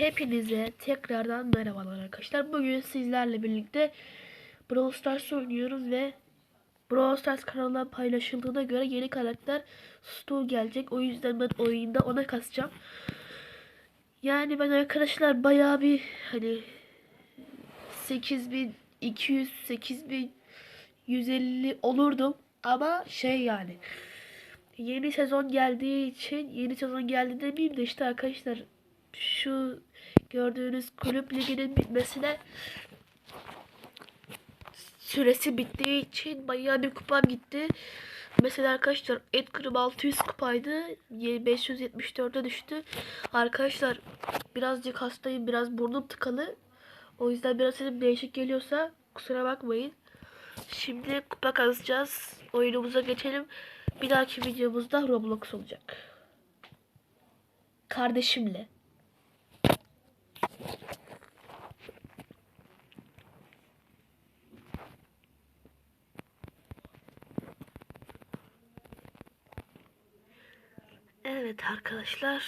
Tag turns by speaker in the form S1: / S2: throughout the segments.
S1: Hepinize tekrardan merhabalar arkadaşlar. Bugün sizlerle birlikte Brawl Stars oynuyoruz ve Brawl Stars kanalından paylaşıldığına göre yeni karakter Stu gelecek. O yüzden ben oyunda ona kasacağım. Yani ben arkadaşlar bayağı bir hani 8200 8150 olurdum ama şey yani yeni sezon geldiği için yeni sezon geldi demeyeyim de işte arkadaşlar şu gördüğünüz kulüp liginin bitmesine süresi bittiği için bayağı bir kupam gitti. Mesela arkadaşlar Edgar'ım 600 kupaydı. 574'e düştü. Arkadaşlar birazcık hastayım. Biraz burnum tıkalı. O yüzden biraz sesim değişik geliyorsa kusura bakmayın. Şimdi kupa kazacağız. Oyunumuza geçelim. Bir dahaki videomuzda Roblox olacak. Kardeşimle. Evet arkadaşlar.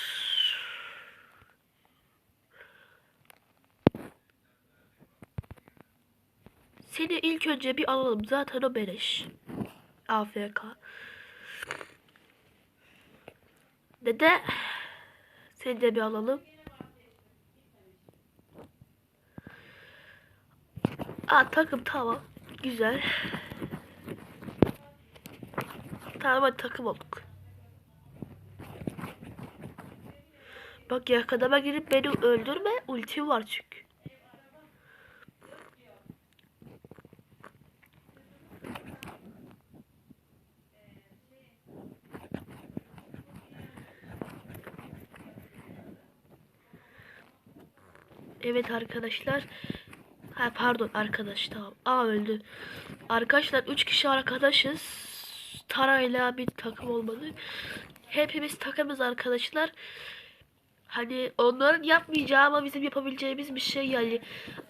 S1: Seni ilk önce bir alalım. Zaten o beleş. AFK. Dede. Seni de bir alalım. Aa takım tamam. Güzel. Tamam takım olduk. Bak yakadama girip beni öldürme. Ultim var çünkü. Evet arkadaşlar. Ha pardon arkadaş tamam. Aa öldü. Arkadaşlar 3 kişi arkadaşız. Tarayla bir takım olmadı. Hepimiz takımız arkadaşlar. Hani onların yapmayacağı ama bizim yapabileceğimiz bir şey yani.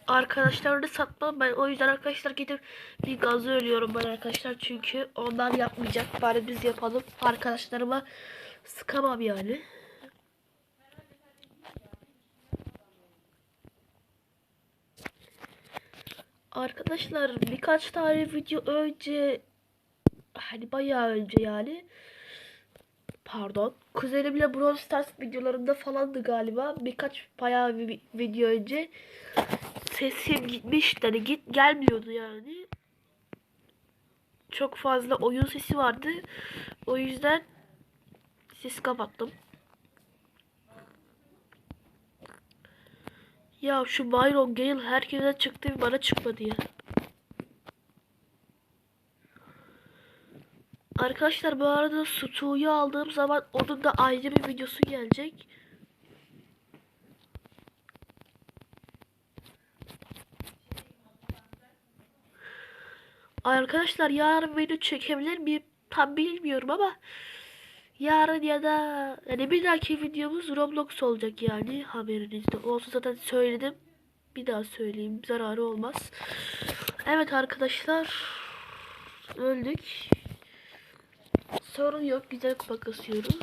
S1: Arkadaşlarını satmam ben. O yüzden arkadaşlar gidip bir gazı ölüyorum ben arkadaşlar. Çünkü onlar yapmayacak. Bari biz yapalım. Arkadaşlarıma sıkamam yani. Arkadaşlar birkaç tane video önce hani bayağı önce yani pardon. Kuzenimle Brawl Stars videolarında falandı galiba. Birkaç bayağı bir video önce. Sesim gitmiş hani git gelmiyordu yani. Çok fazla oyun sesi vardı. O yüzden ses kapattım. Ya şu Byron Gale herkese çıktı bana çıkmadı ya Arkadaşlar bu arada Stu'yu aldığım zaman onun da ayrı bir videosu gelecek. Arkadaşlar yarın video çekebilir miyim? Tam bilmiyorum ama yarın ya da yani bir dahaki videomuz Roblox olacak yani haberinizde olsun zaten söyledim. Bir daha söyleyeyim zararı olmaz. Evet arkadaşlar öldük. Sorun yok. Güzel kupa kasıyoruz.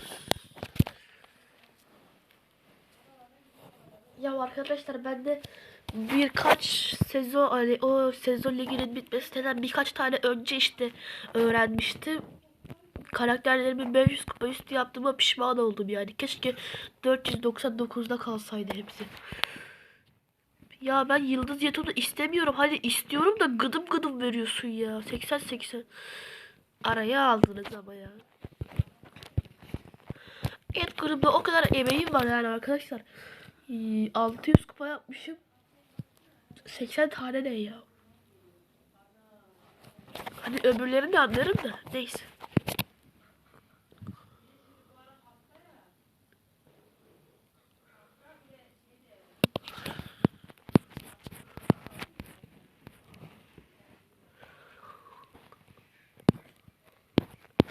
S1: Ya arkadaşlar ben de birkaç sezon hani o sezon liginin bitmesinden birkaç tane önce işte öğrenmiştim. Karakterlerimi 500 kupa üstü yaptığıma pişman oldum yani. Keşke 499'da kalsaydı hepsi. Ya ben yıldız yatını istemiyorum. Hadi istiyorum da gıdım gıdım veriyorsun ya. 80 80. Araya aldınız ama ya. İlk grubda o kadar emeğim var yani arkadaşlar. Ee, 600 kupa yapmışım. 80 tane ne ya? Hani öbürlerini anlarım da neyse.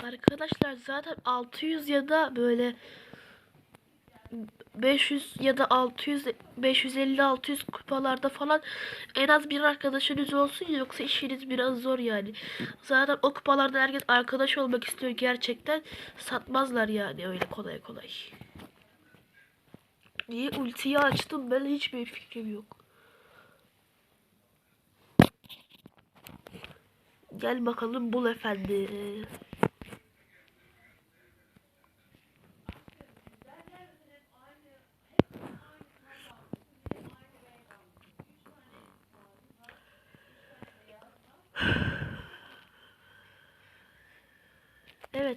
S1: Arkadaşlar zaten 600 ya da böyle 500 ya da 600 550 600 kupalarda falan en az bir arkadaşınız olsun yoksa işiniz biraz zor yani. Zaten o kupalarda herkes arkadaş olmak istiyor gerçekten. Satmazlar yani öyle kolay kolay. Niye ultiyi açtım ben hiçbir fikrim yok. Gel bakalım bul efendi.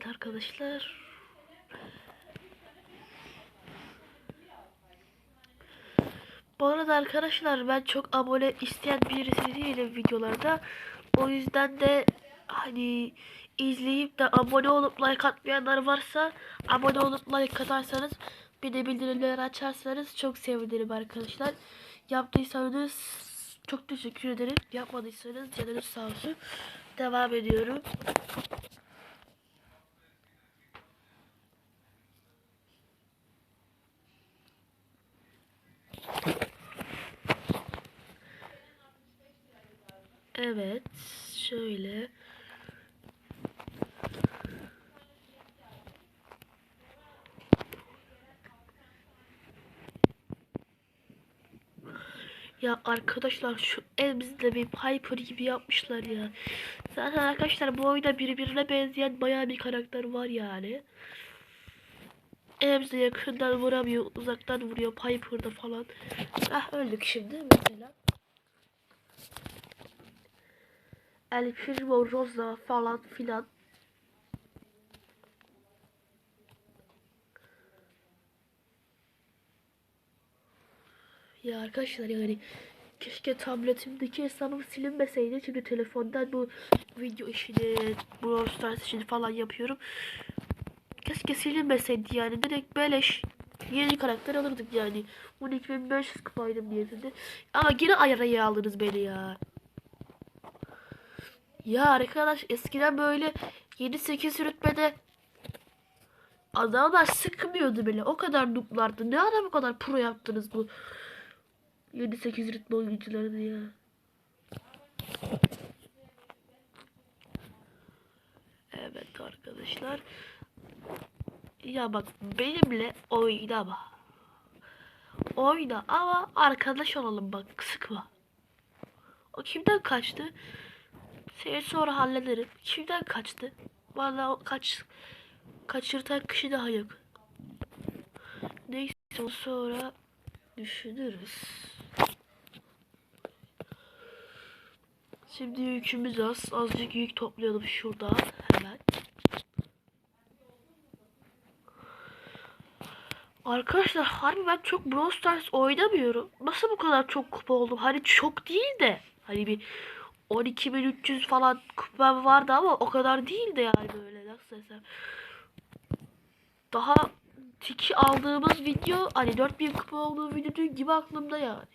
S1: Evet arkadaşlar. Bu arada arkadaşlar ben çok abone isteyen birisi değilim videolarda. O yüzden de hani izleyip de abone olup like atmayanlar varsa abone olup like atarsanız bir de bildirimleri açarsanız çok sevinirim arkadaşlar. Yaptıysanız çok teşekkür ederim. Yapmadıysanız canınız sağ olsun. Devam ediyorum. Evet, şöyle. Ya arkadaşlar şu elimizde bir Piper gibi yapmışlar ya. Zaten arkadaşlar bu oyunda birbirine benzeyen bayağı bir karakter var yani. Elimizde yakından vuramıyor, uzaktan vuruyor Piper'da falan. Ah öldük şimdi mesela. El Primo Rosa falan filan. Ya arkadaşlar yani keşke tabletimdeki hesabım silinmeseydi. Şimdi telefondan bu video işini, Brawl Stars işini falan yapıyorum. Keşke silinmeseydi yani. Direkt beleş yeni karakter alırdık yani. 12500 kupaydım yerinde. Ama yine araya alırız beni ya. Ya arkadaş eskiden böyle 7-8 rütbede adamlar sıkmıyordu bile. O kadar nooblardı. Ne ara bu kadar pro yaptınız bu 7-8 rütbe oyuncularını ya. Evet arkadaşlar. Ya bak benimle oynama. Oyna ama arkadaş olalım bak sıkma. O kimden kaçtı? Seni sonra hallederim. Kimden kaçtı? Valla kaç kaçırtan kişi daha yok. Neyse sonra düşünürüz. Şimdi yükümüz az. Azıcık yük toplayalım şurada hemen. Arkadaşlar harbi ben çok Brawl Stars oynamıyorum. Nasıl bu kadar çok kupa oldum? Hani çok değil de. Hani bir 12.300 falan kupam vardı ama o kadar değildi yani böyle nasıl desem. Daha tiki aldığımız video hani 4000 kupa olduğu video gibi aklımda yani.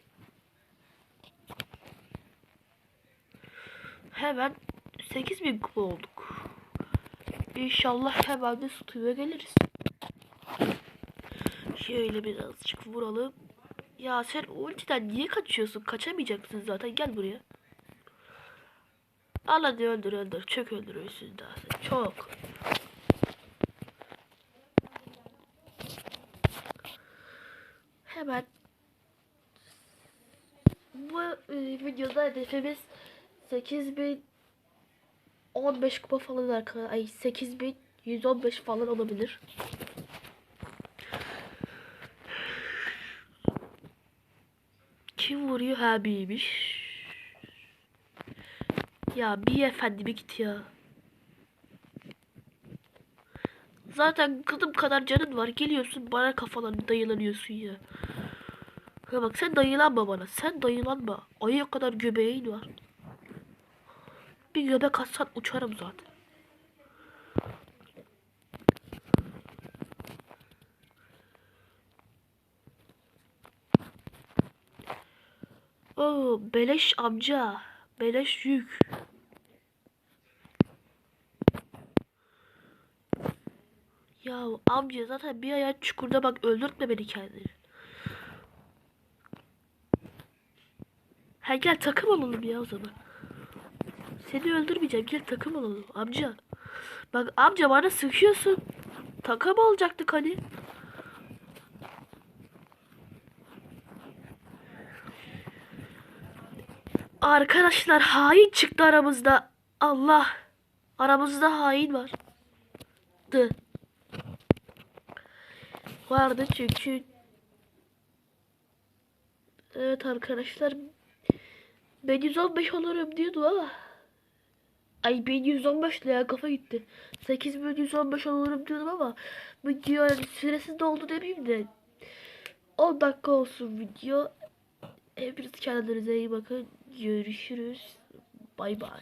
S1: Hemen 8000 kupa olduk. İnşallah hemen de Stu'ya geliriz. Şöyle birazcık vuralım. Ya sen ultiden niye kaçıyorsun? Kaçamayacaksın zaten. Gel buraya. Al hadi öldür öldür. Çok öldürüyorsun daha. Çok. Hemen bu e, videoda hedefimiz 8000 15 kupa falan arkadaşlar. Ay 8115 falan olabilir. Kim vuruyor? Ha Ya bir efendi bir git ya. Zaten kızım kadar canın var. Geliyorsun bana kafalarını dayılanıyorsun ya. Ha bak sen dayılanma bana. Sen dayılanma. Ayıya kadar göbeğin var. Bir göbek atsan uçarım zaten. Oo, beleş amca. Beleş yük. Ya amca zaten bir ayağı çukurda bak öldürtme beni kendini. Ha gel takım olalım ya o zaman. Seni öldürmeyeceğim gel takım olalım amca. Bak amca bana sıkıyorsun. Takım olacaktık hani. Arkadaşlar hain çıktı aramızda. Allah. Aramızda hain var. Dı. Vardı çünkü. Evet arkadaşlar. Ben 115 olurum diyordum ama. Ay ben 115 ile ya kafa gitti. 8115 olurum diyordum ama video süresi doldu demeyeyim de 10 dakika olsun video. Hepiniz kendinize iyi bakın. Görüşürüz. Bay bay.